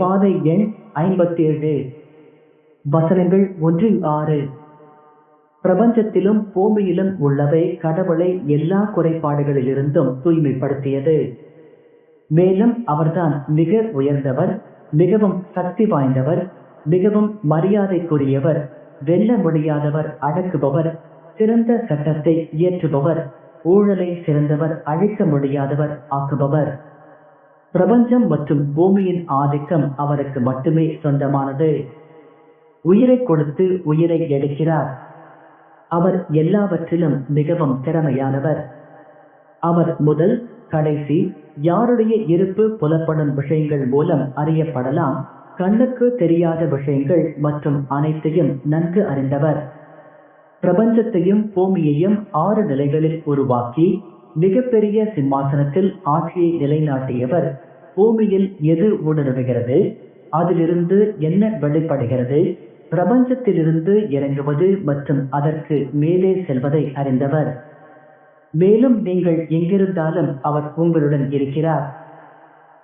பாதை எண் ஐம்பத்தி ஏழு வசனங்கள் ஒன்று ஆறு. பிரபஞ்சத்திலும் பூமியிலும் உள்ளவை கடவுளை எல்லா குறைபாடுகளிலிருந்தும் தூய்மைப்படுத்தியது. மேலும் அவர்தான் மிக உயர்ந்தவர் மிகவும் சக்தி வாய்ந்தவர் மிகவும் மரியாதைக்குரியவர் வெல்ல முடியாதவர் அடக்குபவர் சிறந்த சட்டத்தை இயற்றுபவர் ஊழலை சிறந்தவர் அழிக்க முடியாதவர் ஆக்குபவர். பிரபஞ்சம் மற்றும் பூமியின் ஆதிக்கம் அவருக்கு மட்டுமே சொந்தமானது. உயிரை கொடுத்து உயிரை எடுக்கிறார். அவர் எல்லாவற்றிலும் மிகவும் திறமையானவர். அவர் முதல் கடைசி யாருடைய இருப்பு புலப்படும் விஷயங்கள் மூலம் அறியப்படலாம். கண்ணுக்கு தெரியாத விஷயங்கள் மற்றும் அனைத்தையும் நன்கு அறிந்தவர். பிரபஞ்சத்தையும் பூமியையும் ஆறு நிலைகளில் உருவாக்கி மிகப்பெரிய சிம்மாசனத்தில் ஆட்சியை நிலைநாட்டியவர் பூமியில் எது ஊடுருவுகிறது? அதிலிருந்து என்ன வெளிப்படுகிறது? பிரபஞ்சத்திலிருந்து இறங்குவது மற்றும் அதற்கு மேலே செல்வதை அறிந்தவர். மேலும் நீங்கள் எங்கிருந்தாலும் அவர் உங்களுடன் இருக்கிறார்.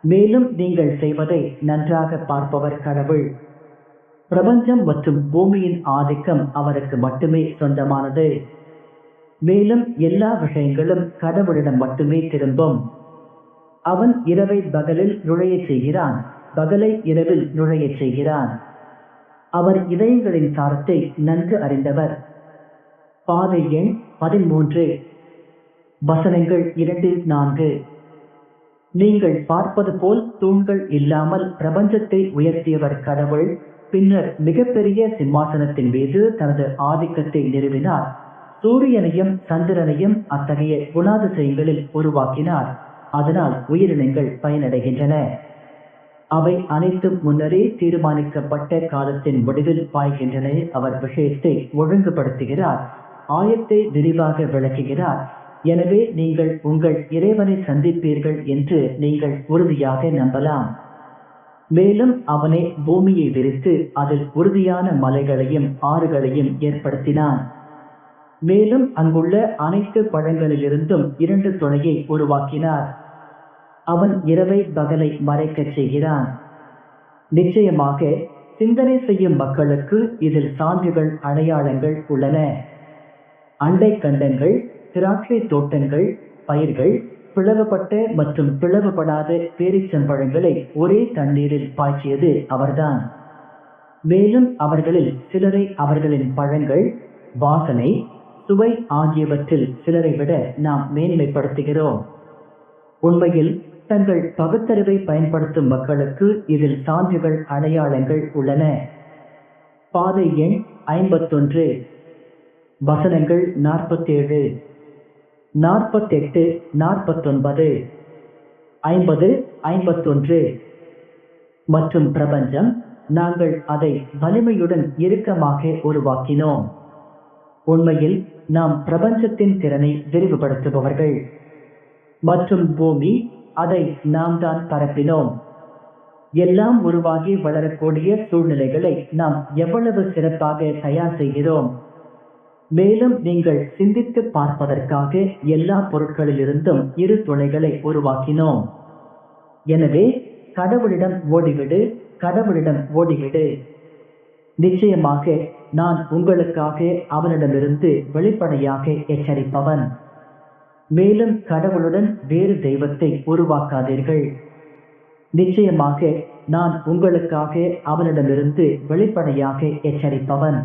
மேலும் நீங்கள் செய்வதை நன்றாக பார்ப்பவர் கடவுள். பிரபஞ்சம் மற்றும் பூமியின் ஆதிக்கம் அவருக்கு மட்டுமே சொந்தமானது. மேலும் எல்லா விஷயங்களும் கடவுளிடம் மட்டுமே திரும்பும். அவன் இரவை பகலில் நுழையச் செய்கிறான். பகலை இரவில் நுழையச் செய்கிறான். அவர் இதயங்களின் சாரத்தை நன்கு அறிந்தவர். பாதை எண் பதிமூன்று. வசனங்கள் இரண்டு நான்கு. நீங்கள் பார்ப்பது போல் தூண்கள் இல்லாமல் பிரபஞ்சத்தை உயர்த்தியவர் கடவுள் பின்னர் மிகப்பெரிய சிம்மாசனத்தின் மீது தனது ஆதிக்கத்தை நிறுவினார். சூரியனையும் சந்திரனையும் அத்தகைய குணாதிசயங்களில் உருவாக்கினார். அதனால் உயிரினங்கள் பயனடைகின்றன. அவை அனைத்தும் முன்னரே தீர்மானிக்கப்பட்ட காலத்தின் முடிவில் பாய்கின்றன அவர் விஷயத்தை ஒழுங்குபடுத்துகிறார். ஆயத்தை விரிவாக விளக்குகிறார். எனவே நீங்கள் உங்கள் இறைவனை சந்திப்பீர்கள் என்று நீங்கள் உறுதியாக நம்பலாம். மேலும் அவனே பூமியை விரித்து அதில் உறுதியான மலைகளையும் ஆறுகளையும் ஏற்படுத்தினான். மேலும் அங்குள்ள அனைத்து பழங்களிலிருந்தும் இரண்டு துணையை உருவாக்கினார். அவன் இரவை பகலை மறைக்கச் செய்கிறான். நிச்சயமாக சிந்தனை செய்யும் மக்களுக்கு இதில் சான்றுகள் அடையாளங்கள் உள்ளன. அண்டை கண்டங்கள் திராட்சை தோட்டங்கள் பயிர்கள் பிளவுபட்ட மற்றும் பிளவுபடாத பேரிச்சம்பழங்களை ஒரே தண்ணீரில் பாய்ச்சியது அவர்தான். மேலும் அவர்களில் சிலரை அவர்களின் பழங்கள் வாசனை சுவை ஆகியவற்றில் சிலரை விட நாம் மேன்மைப்படுத்துகிறோம் உண்மையில் தங்கள் பகுத்தறிவை பயன்படுத்தும் மக்களுக்கு இதில் சான்றுகள் அடையாளங்கள் உள்ளன. பாதை எண் ஐம்பத்தொன்று. வசனங்கள் நாற்பத்தேழு. நாற்பத்தெட்டு நாற்பத்தொன்பது. ஐம்பது ஐம்பத்தொன்று. மற்றும் பிரபஞ்சம் நாங்கள் அதை வலிமையுடன் இறுக்கமாக உருவாக்கினோம். உண்மையில் நாம் பிரபஞ்சத்தின் திறனை விரிவுபடுத்துபவர்கள். மற்றும் பூமி அதை நாம் தான் பரப்பினோம். எல்லாம் உருவாகி வளரக்கூடிய சூழ்நிலைகளை நாம் எவ்வளவு சிறப்பாக தயார் செய்கிறோம். மேலும் நீங்கள் சிந்தித்து பார்ப்பதற்காக எல்லா பொருட்களிலிருந்தும் இரு துணைகளை உருவாக்கினோம். எனவே கடவுளிடம் ஓடிவிடு கடவுளிடம் ஓடிவிடு. நிச்சயமாக நான் உங்களுக்காக அவனிடமிருந்து வெளிப்படையாக எச்சரிப்பவன். மேலும் கடவுளுடன் வேறு தெய்வத்தை உருவாக்காதீர்கள். நிச்சயமாக நான் உங்களுக்காக அவனிடமிருந்து வெளிப்படையாக எச்சரிப்பவன்.